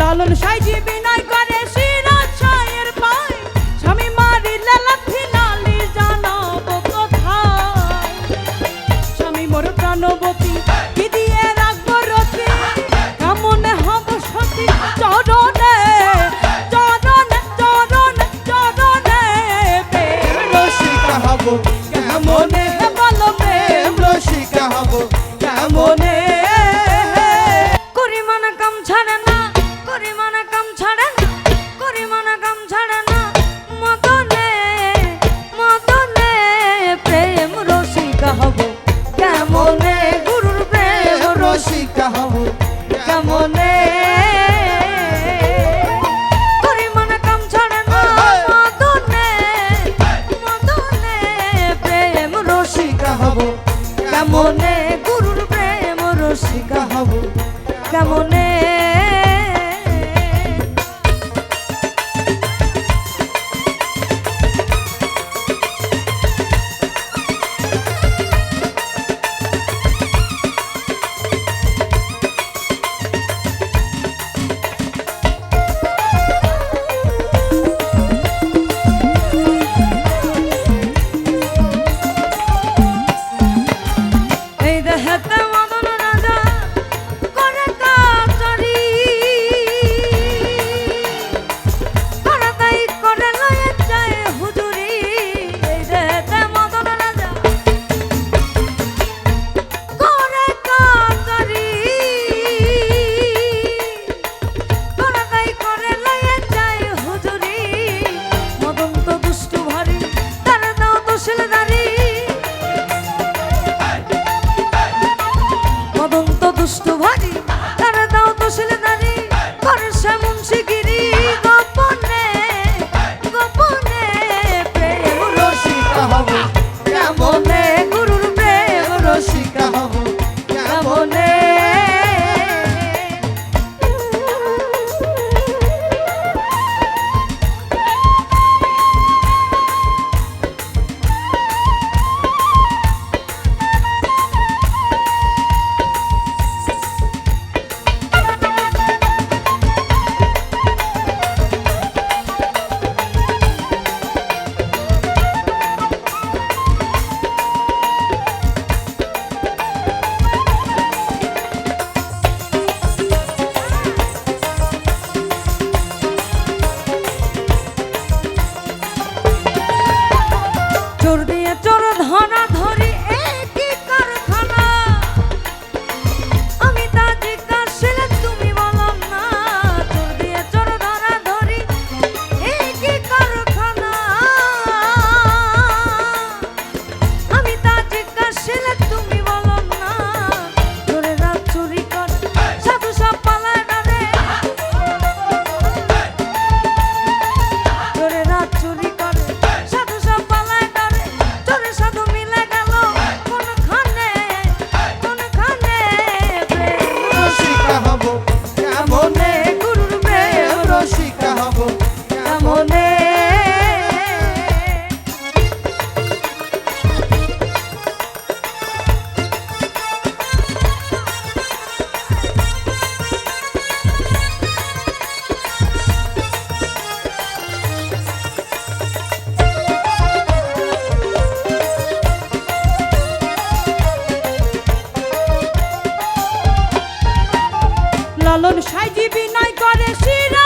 লালন সাইজি বিনয় করে সিরাজ সায়ের পায়। স্বামী মারি লালাথি নালি জানাব কোথায়? স্বামী মোর প্রাণবতী Monet. le daré সাইজি বিনয় করে শিরা।